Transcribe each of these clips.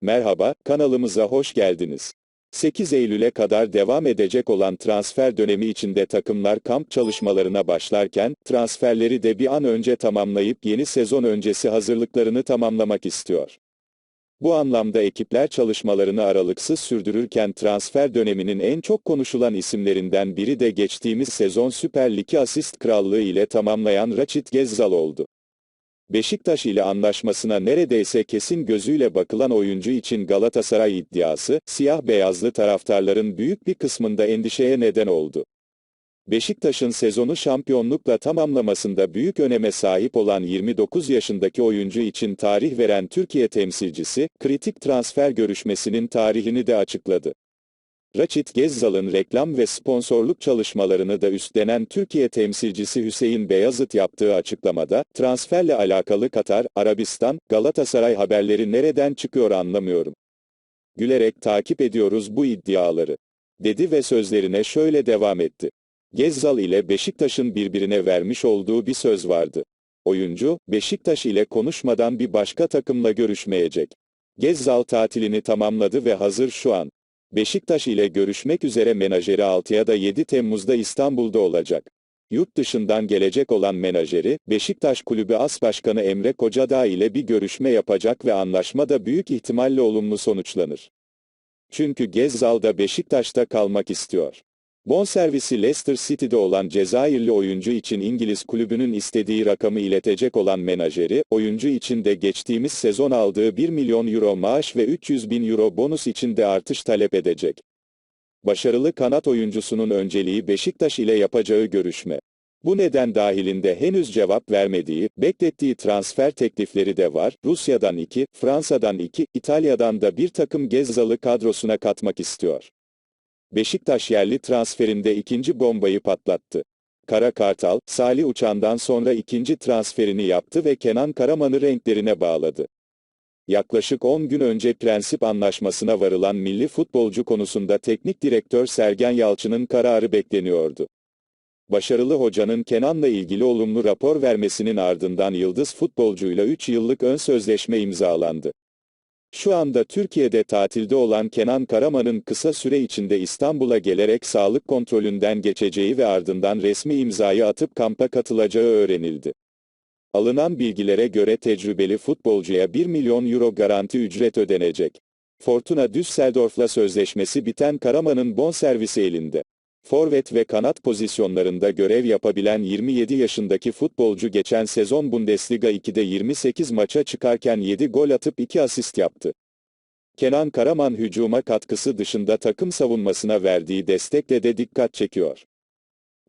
Merhaba, kanalımıza hoş geldiniz. 8 Eylül'e kadar devam edecek olan transfer dönemi içinde takımlar kamp çalışmalarına başlarken, transferleri de bir an önce tamamlayıp yeni sezon öncesi hazırlıklarını tamamlamak istiyor. Bu anlamda ekipler çalışmalarını aralıksız sürdürürken transfer döneminin en çok konuşulan isimlerinden biri de geçtiğimiz sezon Süper Lig'i asist krallığı ile tamamlayan Raçit Gezzal oldu. Beşiktaş ile anlaşmasına neredeyse kesin gözüyle bakılan oyuncu için Galatasaray iddiası, siyah-beyazlı taraftarların büyük bir kısmında endişeye neden oldu. Beşiktaş'ın sezonu şampiyonlukla tamamlamasında büyük öneme sahip olan 29 yaşındaki oyuncu için tarih veren Türkiye temsilcisi, kritik transfer görüşmesinin tarihini de açıkladı. Raçit Gezzal'ın reklam ve sponsorluk çalışmalarını da üstlenen Türkiye temsilcisi Hüseyin Beyazıt yaptığı açıklamada, transferle alakalı Katar, Arabistan, Galatasaray haberleri nereden çıkıyor anlamıyorum. Gülerek takip ediyoruz bu iddiaları. Dedi ve sözlerine şöyle devam etti. Gezzal ile Beşiktaş'ın birbirine vermiş olduğu bir söz vardı. Oyuncu, Beşiktaş ile konuşmadan bir başka takımla görüşmeyecek. Gezzal tatilini tamamladı ve hazır şu an. Beşiktaş ile görüşmek üzere menajeri 6 ya da 7 Temmuz'da İstanbul'da olacak. Yurt dışından gelecek olan menajeri, Beşiktaş Kulübü As Başkanı Emre Kocadağ ile bir görüşme yapacak ve anlaşma da büyük ihtimalle olumlu sonuçlanır. Çünkü Gezzal da Beşiktaş'ta kalmak istiyor. Bonservisi Leicester City'de olan Cezayirli oyuncu için İngiliz kulübünün istediği rakamı iletecek olan menajeri, oyuncu için de geçtiğimiz sezon aldığı 1 milyon euro maaş ve 300 bin euro bonus için de artış talep edecek. Başarılı kanat oyuncusunun önceliği Beşiktaş ile yapacağı görüşme. Bu neden dahilinde henüz cevap vermediği, beklettiği transfer teklifleri de var. Rusya'dan 2, Fransa'dan 2, İtalya'dan da bir takım Gezzalı kadrosuna katmak istiyor. Beşiktaş yerli transferinde ikinci bombayı patlattı. Kara Kartal, Salih Uçan'dan sonra ikinci transferini yaptı ve Kenan Karaman'ı renklerine bağladı. Yaklaşık 10 gün önce prensip anlaşmasına varılan milli futbolcu konusunda teknik direktör Sergen Yalçın'ın kararı bekleniyordu. Başarılı hocanın Kenan'la ilgili olumlu rapor vermesinin ardından yıldız futbolcuyla 3 yıllık ön sözleşme imzalandı. Şu anda Türkiye'de tatilde olan Kenan Karaman'ın kısa süre içinde İstanbul'a gelerek sağlık kontrolünden geçeceği ve ardından resmi imzayı atıp kampa katılacağı öğrenildi. Alınan bilgilere göre tecrübeli futbolcuya 1 milyon euro garanti ücret ödenecek. Fortuna Düsseldorf'la sözleşmesi biten Karaman'ın bonservisi elinde. Forvet ve kanat pozisyonlarında görev yapabilen 27 yaşındaki futbolcu geçen sezon Bundesliga 2'de 28 maça çıkarken 7 gol atıp 2 asist yaptı. Kenan Karaman hücuma katkısı dışında takım savunmasına verdiği destekle de dikkat çekiyor.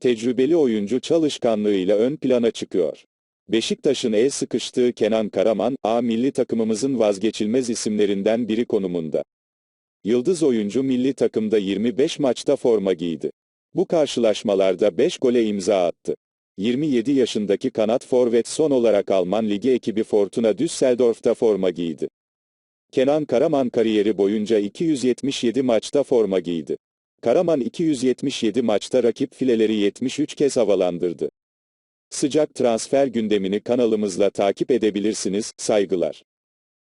Tecrübeli oyuncu çalışkanlığıyla ön plana çıkıyor. Beşiktaş'ın el sıkıştığı Kenan Karaman, A milli takımımızın vazgeçilmez isimlerinden biri konumunda. Yıldız oyuncu milli takımda 25 maçta forma giydi. Bu karşılaşmalarda 5 gole imza attı. 27 yaşındaki kanat forvet son olarak Alman Ligi ekibi Fortuna Düsseldorf'ta forma giydi. Kenan Karaman kariyeri boyunca 277 maçta forma giydi. Karaman 277 maçta rakip fileleri 73 kez havalandırdı. Sıcak transfer gündemini kanalımızla takip edebilirsiniz, saygılar.